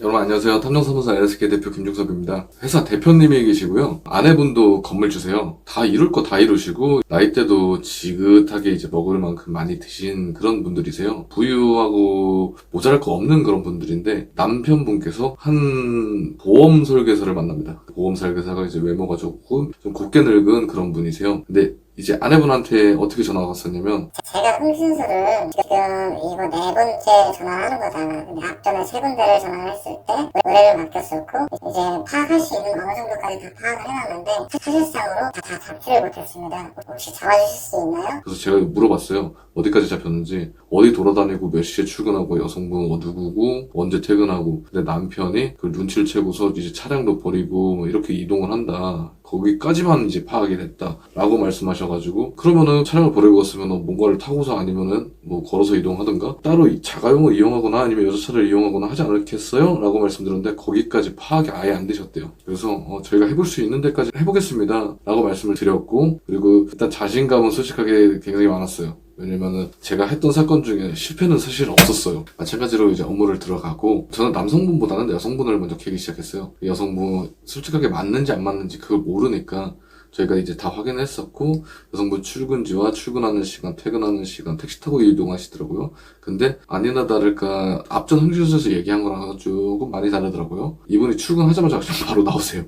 여러분 안녕하세요. 탐정사무소 NSK 대표 김중섭입니다. 회사 대표님이 계시고요. 아내분도 건물 주세요. 다 이룰 거 다 이루시고 나이대도 지긋하게 이제 먹을 만큼 많이 드신 그런 분들이세요. 부유하고 모자랄 거 없는 그런 분들인데 남편분께서 한 보험 설계사를 만납니다. 보험 설계사가 이제 외모가 좋고 좀 곱게 늙은 그런 분이세요. 근데 이제 아내분한테 어떻게 전화가 왔었냐면 제가 흥신소를 지금 이거 네 번째 전화를 하는 거다. 근데 앞전에 세 군데를 전화를 했을 때 의뢰를 맡겼었고 이제 파악할 수 있는 어느 정도까지 다 파악을 해놨는데 사실상으로 다, 다 잡지를 못했습니다. 혹시 잡아주실 수 있나요? 그래서 제가 물어봤어요. 어디까지 잡혔는지, 어디 돌아다니고 몇 시에 출근하고 여성분 어, 누구고, 언제 퇴근하고. 근데 남편이 그 눈치를 채고서 이제 차량도 버리고 뭐 이렇게 이동을 한다. 거기까지만 이제 파악이 됐다. 라고 말씀하셔가지고, 그러면은 차량을 버리고 갔으면 뭔가를 타고서 아니면은 뭐 걸어서 이동하든가, 따로 이 자가용을 이용하거나 아니면 여자차를 이용하거나 하지 않겠어요? 라고 말씀드렸는데, 거기까지 파악이 아예 안 되셨대요. 그래서 어, 저희가 해볼 수 있는 데까지 해보겠습니다. 라고 말씀을 드렸고, 그리고 일단 자신감은 솔직하게 굉장히 많았어요. 왜냐면은 제가 했던 사건 중에 실패는 사실 없었어요. 마찬가지로 이제 업무를 들어가고 저는 남성분보다는 여성분을 먼저 캐기 시작했어요. 여성분 솔직하게 맞는지 안 맞는지 그걸 모르니까 저희가 이제 다 확인했었고 여성분 출근지와 출근하는 시간, 퇴근하는 시간 택시 타고 이동하시더라고요. 근데 아니나 다를까 앞전 흥신소에서 얘기한 거랑 조금 많이 다르더라고요. 이분이 출근하자마자 그냥 바로 나오세요.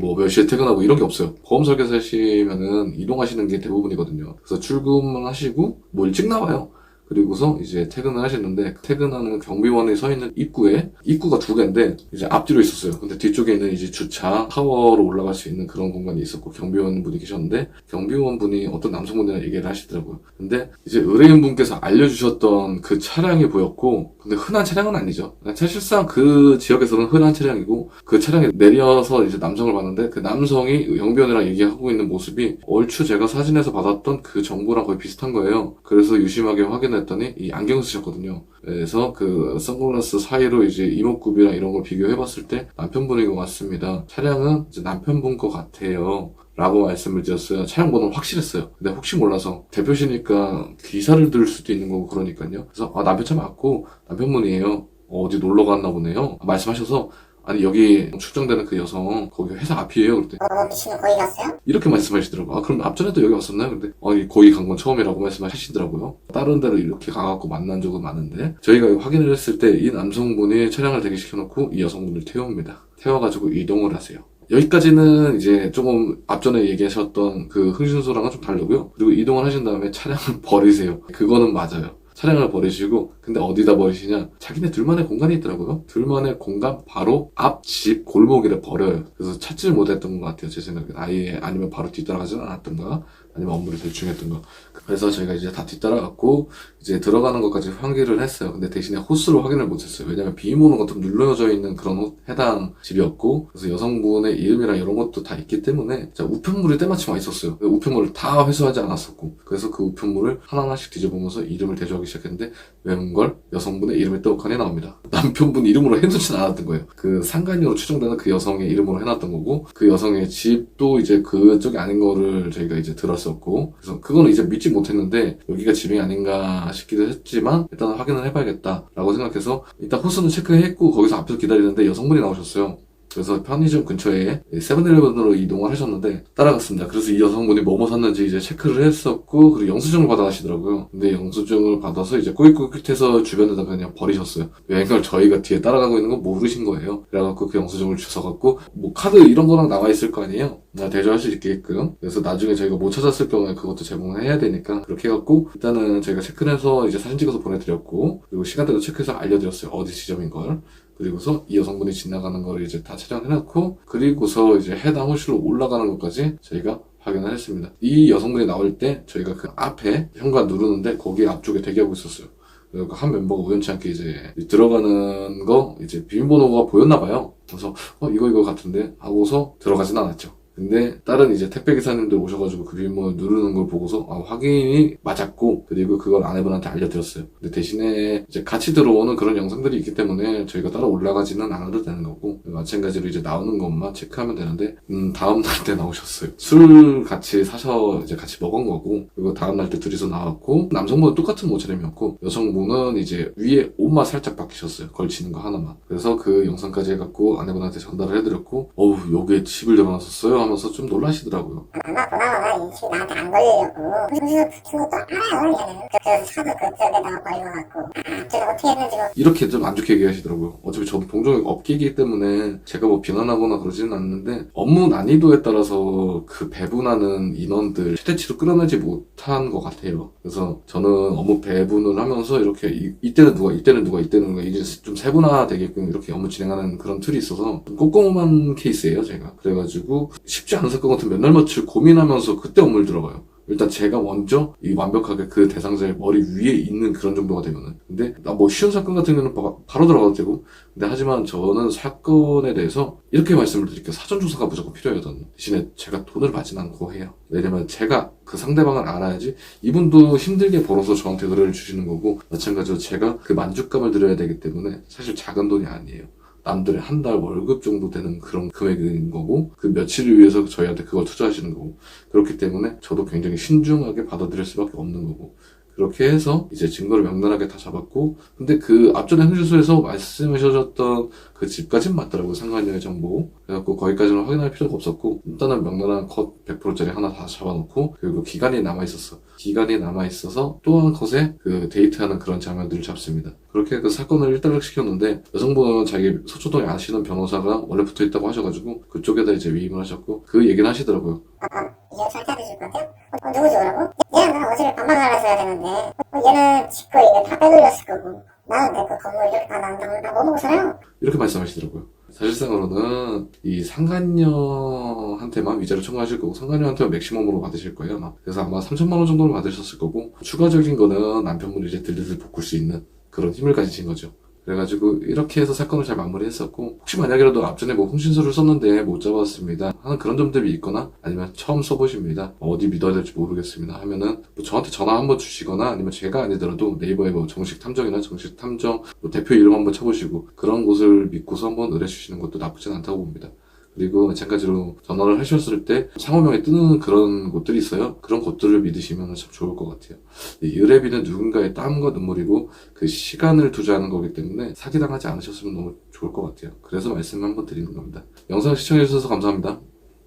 뭐 몇 시에 퇴근하고 이런 게 없어요. 보험 설계사시면은 이동하시는 게 대부분이거든요. 그래서 출근만 하시고 뭐 일찍 나와요. 그리고서 이제 퇴근을 하시는데 퇴근하는 경비원이 서 있는 입구에 입구가 두 개인데 이제 앞뒤로 있었어요. 근데 뒤쪽에 있는 이제 주차 타워로 올라갈 수 있는 그런 공간이 있었고 경비원 분이 계셨는데 경비원 분이 어떤 남성분이랑 얘기를 하시더라고요. 근데 이제 의뢰인 분께서 알려주셨던 그 차량이 보였고 근데 흔한 차량은 아니죠. 사실상 그 지역에서는 흔한 차량이고 그 차량에 내려서 이제 남성을 봤는데 그 남성이 경비원이랑 얘기하고 있는 모습이 얼추 제가 사진에서 받았던 그 정보랑 거의 비슷한 거예요. 그래서 유심하게 확인 했더니 이 안경 쓰셨거든요. 그래서 그 선글라스 사이로 이제 이목구비랑 이런 걸 비교해봤을 때 남편분인 것 같습니다. 차량은 이제 남편분 것 같아요. 라고 말씀을 드렸어요. 차량 번호는 확실했어요. 근데 혹시 몰라서 대표시니까 기사를 들 수도 있는 거고 그러니까요. 그래서 아 남편 차 맞고 남편분이에요. 어, 어디 놀러 갔나 보네요. 말씀하셔서 아니 여기 출정되는 그 여성 거기 회사 앞이에요. 그랬더니 어, 미친놈 거기 갔어요? 이렇게 말씀하시더라고요. 아, 그럼 앞전에도 여기 왔었나요? 근데, 어, 이 거기 간 건 처음이라고 말씀하시더라고요. 다른 데로 이렇게 가갖고 만난 적은 많은데, 저희가 확인을 했을 때 이 남성분이 차량을 대기시켜놓고 이 여성분을 태웁니다. 태워가지고 이동을 하세요. 여기까지는 이제 조금 앞전에 얘기하셨던 그 흥신소랑은 좀 다르고요. 그리고 이동을 하신 다음에 차량을 버리세요. 그거는 맞아요. 차량을 버리시고 근데 어디다 버리시냐? 자기네 둘만의 공간이 있더라고요. 둘만의 공간 바로 앞집 골목에를 버려요. 그래서 찾지를 못했던 것 같아요 제 생각엔. 아예 아니면 바로 뒤따라가지는 않았던가? 아니면 업무를 대충 했던가 그래서 저희가 이제 다 뒤따라갔고 이제 들어가는 것까지 확인을 했어요. 근데 대신에 호수를 확인을 못했어요. 왜냐면 비밀번호가 좀 눌러져 있는 그런 호- 해당 집이었고 그래서 여성분의 이름이랑 이런 것도 다 있기 때문에 자, 우편물이 때마침 와 있었어요. 그 우편물을 다 회수하지 않았었고 그래서 그 우편물을 하나하나씩 뒤져보면서 이름을 대조하기 시작했는데 웬걸 여성분의 이름이 떡하니 나옵니다. 남편분 이름으로 해놓진 않았던 거예요. 그 상간녀로 추정되는 그 여성의 이름으로 해놨던 거고 그 여성의 집도 이제 그쪽이 아닌 거를 저희가 이제 들었었고 그래서 그거는 이제 믿지 못했는데 여기가 집이 아닌가 싶기도 했지만 일단 확인을 해봐야겠다라고 생각해서 일단 호수는 체크했고 거기서 앞에서 기다리는데 여성분이 나오셨어요. 그래서 편의점 근처에 세븐일레븐으로 이동을 하셨는데 따라갔습니다. 그래서 이 여성분이 뭐뭐 샀는지 이제 체크를 했었고 그리고 영수증을 받아 가시더라고요. 근데 영수증을 받아서 이제 꾸깃꾸깃해서 주변에다 그냥 버리셨어요. 웬걸 저희가 뒤에 따라가고 있는 거 모르신 거예요. 그래갖고 그 영수증을 주워갖고 뭐 카드 이런 거랑 나와 있을 거 아니에요. 나 대조할 수 있게끔. 그래서 나중에 저희가 못 찾았을 경우에 그것도 제공을 해야 되니까 그렇게 해갖고 일단은 저희가 체크를 해서 이제 사진 찍어서 보내드렸고 그리고 시간대도 체크해서 알려드렸어요. 어디 지점인 걸. 그리고서 이 여성분이 지나가는 거를 이제 다 촬영해놓고 그리고서 이제 해당 호실로 올라가는 것까지 저희가 확인을 했습니다. 이 여성분이 나올 때 저희가 그 앞에 현관 누르는데 거기 앞쪽에 대기하고 있었어요. 그리고 한 멤버가 우연치 않게 이제 들어가는 거 이제 비밀번호가 보였나 봐요. 그래서 어 이거 이거 같은데 하고서 들어가진 않았죠. 근데 다른 이제 택배 기사님들 오셔가지고 그 비밀번호 누르는 걸 보고서 아, 확인이 맞았고 그리고 그걸 아내분한테 알려드렸어요. 근데 대신에 이제 같이 들어오는 그런 영상들이 있기 때문에 저희가 따로 올라가지는 않아도 되는 거고 마찬가지로 이제 나오는 것만 체크하면 되는데 음, 다음 날 때 나오셨어요. 술 같이 사셔 이제 같이 먹은 거고 그리고 다음 날 때 둘이서 나왔고 남성분은 똑같은 옷차림이었고 여성분은 이제 위에 옷만 살짝 바뀌셨어요. 걸치는 거 하나만. 그래서 그 영상까지 해갖고 아내분한테 전달을 해드렸고 어우 여기에 집을 열어놨었어요 하면서 좀 놀라시더라고요. 보나마나 이 집이 나한테 안 걸리려고 그래서 붙은 것도 알아요 얘는 그래서 차도 그쪽에다가 걸려갖고 아 저는 어떻게 했는지 뭐 이렇게 좀 안 좋게 얘기하시더라고요. 어차피 저도 동종이 업계이기 때문에 제가 뭐 비난하거나 그러지는 않는데 업무 난이도에 따라서 그 배분하는 인원들 최대치로 끌어내지 못한 것 같아요. 그래서 저는 업무 배분을 하면서 이렇게 이, 때는 누가 이때는 누가 이때는 누가 이제 좀 세분화 되게끔 이렇게 업무 진행하는 그런 툴이 있어서 좀 꼼꼼한 케이스예요 제가. 그래가지고 쉽지 않은 사건 같은 맨날 며칠 고민하면서 그때 업무를 들어가요. 일단 제가 먼저 이 완벽하게 그 대상자의 머리 위에 있는 그런 정도가 되면은. 근데 나 뭐 쉬운 사건 같은 경우는 바, 바로 들어가도 되고. 근데 하지만 저는 사건에 대해서 이렇게 말씀을 드릴게요. 사전 조사가 무조건 저는. 대신에 제가 돈을 받진 않고 해요. 왜냐면 제가 그 상대방을 알아야지 이분도 힘들게 벌어서 저한테 의뢰를 주시는 거고. 마찬가지로 제가 그 만족감을 드려야 되기 때문에 사실 작은 돈이 아니에요 남들의 한 달 월급 정도 되는 그런 금액인 거고 그 며칠을 위해서 저희한테 그걸 투자하시는 거고 그렇기 때문에 저도 굉장히 신중하게 받아들일 수밖에 없는 거고 그렇게 해서 이제 증거를 명단하게 다 잡았고 근데 그 앞전에 흥실소에서 말씀하셨던 그 집까진 맞더라고요 상관녀의 정보 그래갖고 거기까지는 확인할 필요가 없었고 일단은 명단한 컷 100%짜리 하나 다 잡아놓고 그리고 기간이 남아있었어 기간이 남아있어서 또한 컷에 그 데이트하는 그런 장면들을 잡습니다 그렇게 그 사건을 일단락 시켰는데 여성분은 자기 서초동에 아시는 변호사가 원래 붙어있다고 하셔가지고 그쪽에다 이제 위임을 하셨고 그 얘기를 하시더라고요 이거 절대 주실 것 같아요? 어, 누구지 그러고? 되는데 어, 얘는 지거 이게 다 빼돌렸을 거고 나는 내그 건물 이렇게 다 나뭐 먹고 살아요? 이렇게 말씀하시더라고요. 사실상으로는 이 상간녀한테만 위자료 청구하실 거고 상간녀한테만 맥시멈으로 받으실 거예요 아마. 그래서 아마 3천만 원 정도는 받으셨을 거고 추가적인 거는 남편분이 이제 들들들 수 있는 그런 힘을 가지신 거죠. 그래가지고 이렇게 해서 사건을 잘 마무리했었고 혹시 만약이라도 앞전에 뭐 홍신서를 썼는데 못 잡았습니다 하는 그런 점들이 있거나 아니면 처음 써보십니다. 어디 믿어야 될지 모르겠습니다 하면은 뭐 저한테 전화 한번 주시거나 아니면 제가 아니더라도 네이버에 뭐 정식 탐정이나 정식 탐정 뭐 대표 이름 한번 쳐보시고 그런 곳을 믿고서 한번 의뢰 주시는 것도 나쁘진 않다고 봅니다 그리고 마찬가지로 전화를 하셨을 때 상호명에 뜨는 그런 곳들이 있어요. 그런 곳들을 믿으시면 참 좋을 것 같아요. 이 의뢰비는 누군가의 땀과 눈물이고 그 시간을 투자하는 거기 때문에 사기당하지 않으셨으면 너무 좋을 것 같아요. 그래서 말씀 한번 드리는 겁니다. 영상 시청해주셔서 감사합니다.